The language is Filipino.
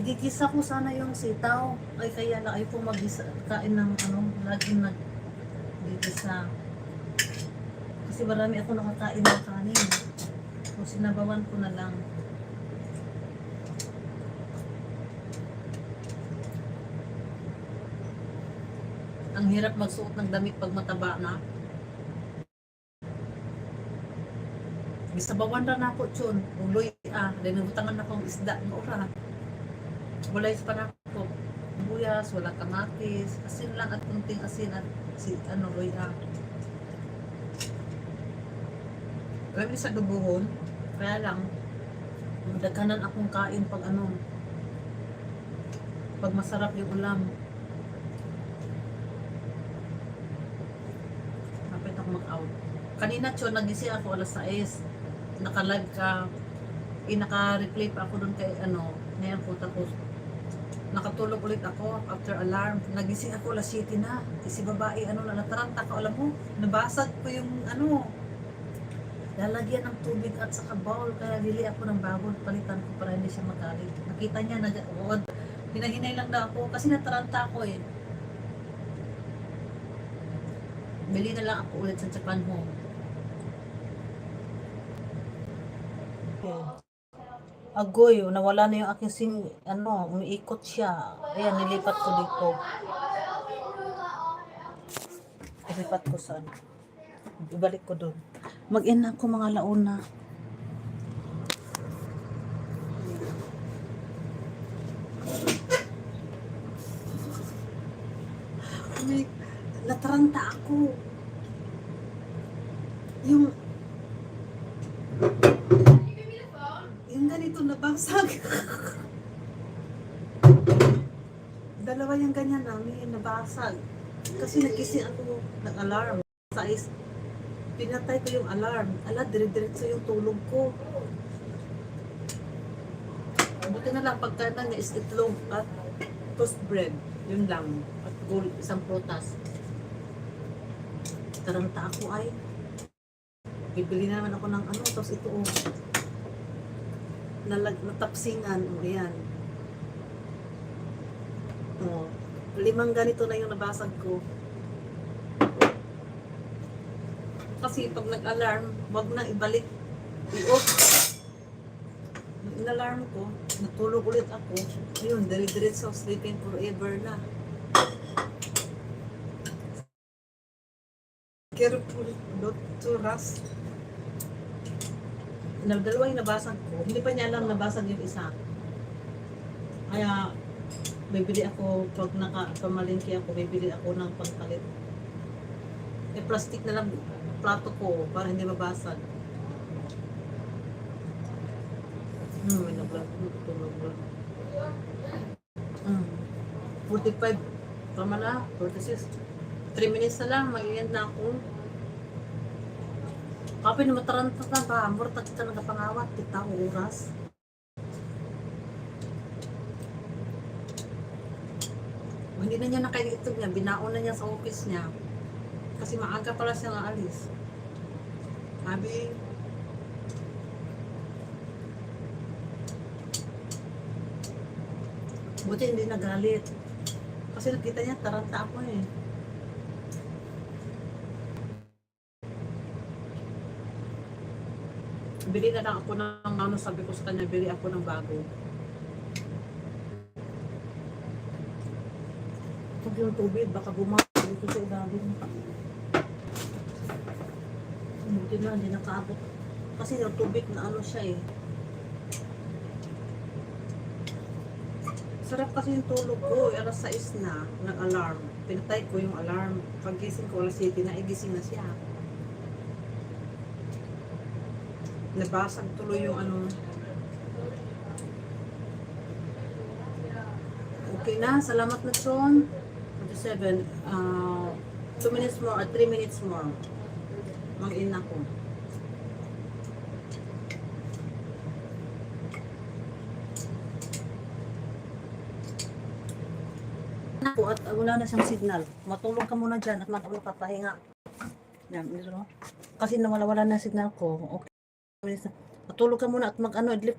Igigisa ko sana yung sitaw. Ay kaya na ay po magisa kain ng ano, laging nag gigisa. Kasi marami ako nakakain ng kanin. So sinabawan ko na lang. Ang hirap magsuot ng damit pag mataba na. Gisabawan na ako, chun. Uloy, ah. Dinagutangan na akong isda ng ora. Walay pa na ako. Buyas, wala kamatis. Asin lang at kunting asin at si, ano, loy, ah. Alam niyo sa dubuhon, kaya lang, madaghanan akong kain pag ano, pag masarap yung ulam. Kapit ako mag-out. Kanina, Chon, nagising ako alas 6. Nakalag ka. Eh, naka-replay pa ako doon kay, ano, ngayon po tapos. Nakatulog ulit ako after alarm. Nagising ako alas 7 na. Eh, si babae, ano na, nataranta ko, alam mo, nabasag ko yung, ano, lalagyan ng tubig at saka bowl. Kaya bili ako ng bagong palitan ko para hindi siya magalit. Nakita niya, nag, oh, hinahinay lang daw ako kasi nataranta ako eh. Bili na lang ako ulit sa Japan Home. Agoy, nawala na yung aking sim, ano, umiikot siya. Ayan, nilipat ko dito. Nilipat ko sa ano. Ibalik ko doon. Mag-in ako mga launa. May, nataranta ako. Yung ganito nabasag. Dalawa yung ganyan namin nabasag. Kasi nagising ako ng alarm. Sa is, pinatay ko yung alarm. Ala, dire-diretso yung tulog ko. Buti na lang pagka na is itlog at toast bread. Yun lang. At gold, isang prutas. Taranta ako ay. Bibili na naman ako ng ano, tapos ito oh. Nalag, natapsingan, o yan. Oh, limang ganito na yung nabasag ko. Kasi pag nag-alarm, wag na ibalik. I-off. In-alarm ko, natulog ulit ako. Ayun, dire-diretso, sleeping forever na. Careful not to rush. Na, dalawa yung nabasag ko. Hindi pa niya alam nabasag yung isa. Kaya, bibili ako, pag naka, pamalingki ako, bibili ako ng pangkalit. Eh, plastic na lang plato ko para hindi mabasag. Hmm, may naglag. Tulog. Hmm. 45. Tama na. 46. 3 minutes na lang. Mag-end na ako. Kapag na mataranta na ba? Murta kita nagapangawat. Kita ang oras. Hindi na niya nakaitog niya. Binaon na niya sa office niya. Kasi maaga pala siya nga alis. Sabi, buti hindi nagalit. Kasi nakita niya, taranta ako eh. Bili na lang ako ng ano, sabi ko sa kanya, bili ako ng bago. Pag yung tubig, baka bumalik dito sa ilalim. Buti na, hindi nakaabot. Kasi yung tubig na ano siya eh. Sarap kasi yung tulog ko. Alas 6 na, nag-alarm. Pinatay ko yung alarm. Paggising ko, alas 7 na, igising na siya. Nabasag tuloy yung ano. Okay na, salamat na Sean. 27, uh, 2 minutes more or 3 minutes more. Mag-in ako. Ako at wala na siyang signal. Matulog ka muna dyan at matulog ka pahinga. Yan, no? Kasi nawala-wala na signal ko. Okay. Matulog ka muna at mag-ano, idlip ka